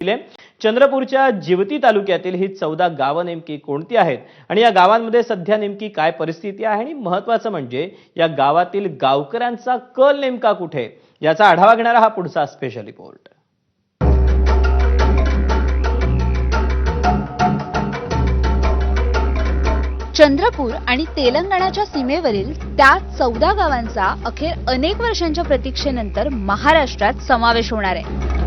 दिले. चंद्रपूरच्या जिवती तालुक्यातील ही चौदा गावं नेमकी कोणती आहेत? आणि या गावांमध्ये सध्या नेमकी काय परिस्थिती आहे? आणि महत्वाचं म्हणजे या गावातील गावकऱ्यांचा कल नेमका कुठे? याचा आढावा घेणारा हा पुढचा स्पेशल रिपोर्ट चंद्रपूर आणि तेलंगणाच्या सीमेवरील त्या चौदा गावांचा अखेर अनेक वर्षांच्या प्रतीक्षेनंतर महाराष्ट्रात समावेश होणार आहे.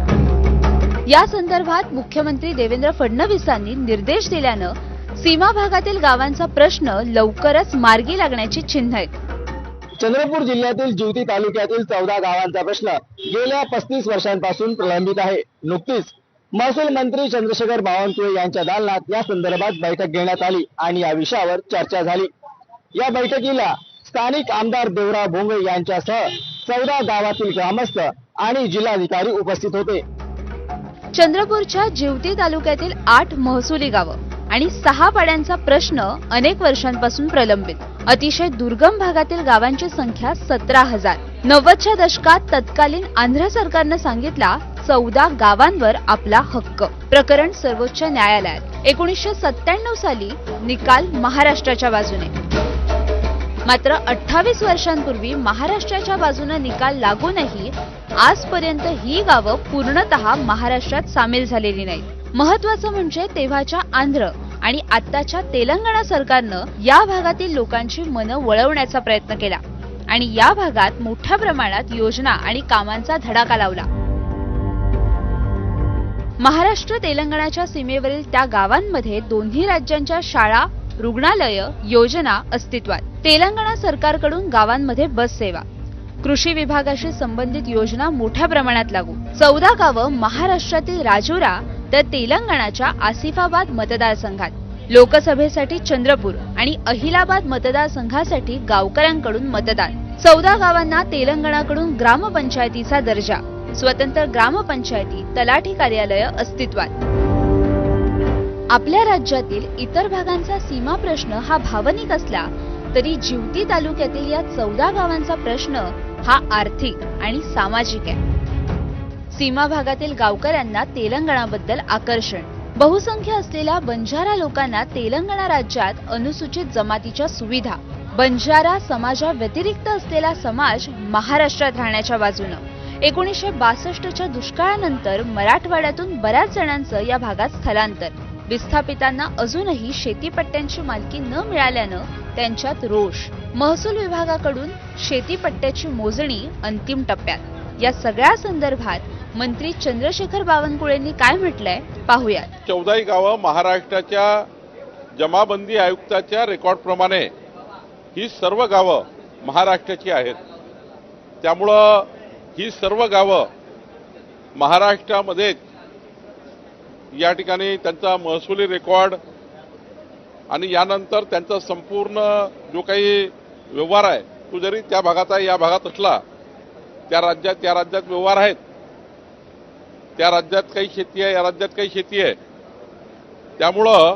या संदर्भात मुख्यमंत्री देवेंद्र फडणवीसांनी निर्देश दिल्यानं सीमा भागातील गावांचा प्रश्न लवकरच मार्गी लागण्याची चिन्ह आहेत. चंद्रपूर जिल्ह्यातील जिवती तालुक्यातील चौदा गावांचा प्रश्न गेल्या पस्तीस वर्षांपासून प्रलंबित आहे. नुकतीच महसूल मंत्री चंद्रशेखर बावनकुळे यांच्या दालनात या संदर्भात बैठक घेण्यात आली आणि या विषयावर चर्चा झाली. या बैठकीला स्थानिक आमदार देवराव भोंगळे यांच्यासह चौदा गावातील ग्रामस्थ आणि जिल्हाधिकारी उपस्थित होते. चंद्रपूरच्या जिवती तालुक्यातील आठ महसुली गावं आणि सहा पाड्यांचा प्रश्न अनेक वर्षांपासून प्रलंबित. अतिशय दुर्गम भागातील गावांची संख्या सतरा हजार. नव्वदच्या दशकात तत्कालीन आंध्र सरकारनं सांगितला चौदा गावांवर आपला हक्क. प्रकरण सर्वोच्च न्यायालयात. एकोणीसशे सत्त्याण्णव साली निकाल महाराष्ट्राच्या बाजूने. मात्र अठ्ठावीस वर्षांपूर्वी महाराष्ट्राच्या बाजूने निकाल लागूनही आजपर्यंत ही गावं पूर्णतः महाराष्ट्रात सामील झालेली नाहीत. महत्वाचं म्हणजे तेव्हाच्या आंध्र आणि आत्ताच्या तेलंगणा सरकारनं या भागातील लोकांची मनं वळवण्याचा प्रयत्न केला आणि या भागात मोठ्या प्रमाणात योजना आणि कामांचा धडाका लावला. महाराष्ट्र तेलंगणाच्या सीमेवरील त्या गावांमध्ये दोन्ही राज्यांच्या शाळा रुग्णालय योजना अस्तित्वात. तेलंगणा सरकारकडून गावांमध्ये बस सेवा. कृषी विभागाशी संबंधित योजना मोठ्या प्रमाणात लागू. चौदा गावं महाराष्ट्रातील राजुरा तर तेलंगणाच्या आसिफाबाद मतदारसंघात. लोकसभेसाठी चंद्रपूर आणि अहिलाबाद मतदारसंघासाठी गावकऱ्यांकडून मतदान. चौदा गावांना तेलंगणाकडून ग्रामपंचायतीचा दर्जा. स्वतंत्र ग्रामपंचायती तलाठी कार्यालय अस्तित्वात. आपल्या राज्यातील इतर भागांचा सीमा प्रश्न हा भावनिक असला तरी जिवती तालुक्यातील या चौदा गावांचा प्रश्न हा आर्थिक आणि सामाजिक आहे. सीमा भागातील गावकऱ्यांना तेलंगणाबद्दल आकर्षण. बहुसंख्य असलेल्या बंजारा लोकांना तेलंगणा राज्यात अनुसूचित जमातीच्या सुविधा. बंजारा समाजा व्यतिरिक्त असलेला समाज महाराष्ट्रात राहण्याच्या बाजूनं. एकोणीसशे बासष्टच्या दुष्काळानंतर मराठवाड्यातून बऱ्याच जणांचं या भागात स्थलांतर. विस्थापितांना अजूनही शेतीपट्ट्यांची मालकी न मिळाल्यानं त्यांच्यात रोष. महसूल विभागाकडून शेतीपट्ट्याची मोजणी अंतिम टप्प्यात. या सगळ्या संदर्भात मंत्री चंद्रशेखर बावनकुळेंनी काय म्हटलंय पाहूयात. चौदाही गावं महाराष्ट्राच्या जमाबंदी आयुक्ताच्या रेकॉर्डप्रमाणे ही सर्व गावं महाराष्ट्राची आहेत. त्यामुळं ही सर्व गावं महाराष्ट्रामध्येच या ठिकाणी त्यांचा महसुली रेकॉर्ड आणि यानंतर त्यांचा संपूर्ण जो काही व्यवहार आहे तो जरी त्या भागाचा या भागात असला त्या राज्यात त्या राज्यात व्यवहार आहेत. त्या राज्यात काही शेती आहे या राज्यात काही शेती आहे. त्यामुळं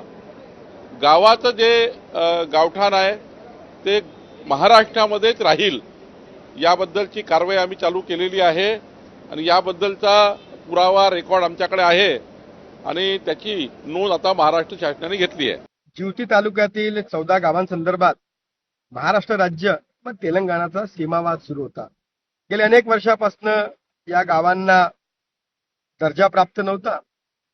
गावाचं जे गावठाण आहे ते महाराष्ट्रामध्येच राहील. याबद्दलची कारवाई आम्ही चालू केलेली आहे आणि याबद्दलचा पुरावा रेकॉर्ड आमच्याकडे आहे. आणि त्याची नोंद आता महाराष्ट्र शासनाने घेतली आहे. जिवती तालुक्यातील चौदा गावांसंदर्भात महाराष्ट्र राज्य व तेलंगणाचा सीमावाद सुरू होता. गेल्या अनेक वर्षापासून या गावांना दर्जा प्राप्त नव्हता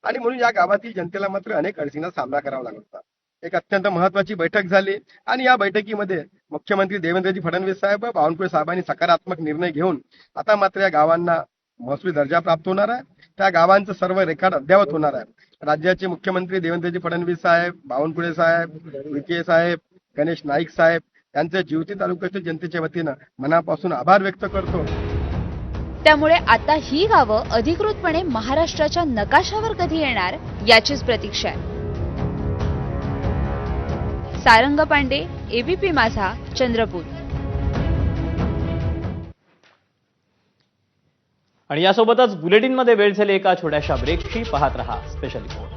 आणि म्हणून या गावातील जनतेला मात्र अनेक अडचणींचा सामना करावा लागत होता. एक अत्यंत महत्वाची बैठक झाली आणि या बैठकीमध्ये मुख्यमंत्री देवेंद्रजी फडणवीस साहेब बावनकुळे साहेबांनी सकारात्मक निर्णय घेऊन आता मात्र या गावांना महसुली दर्जा प्राप्त होणार आहे. त्या गावांचं सर्व रेकॉर्ड अद्ययावत होणार आहे. राज्याचे मुख्यमंत्री देवेंद्रजी फडणवीस साहेब बावनकुळे साहेब विखे साहेब गणेश नाईक साहेब यांचे जिवती तालुक्याच्या जनतेच्या वतीनं मनापासून आभार व्यक्त करतो. त्यामुळे आता ही गावं अधिकृतपणे महाराष्ट्राच्या नकाशावर कधी येणार याचीच प्रतीक्षा आहे. सारंग पांडे एबीपी माझा चंद्रपूर. आणि यासोबतच बुलेटिनमध्ये वेळ झाली एका छोट्याशा ब्रेकची पाहत रहा स्पेशल रिपोर्ट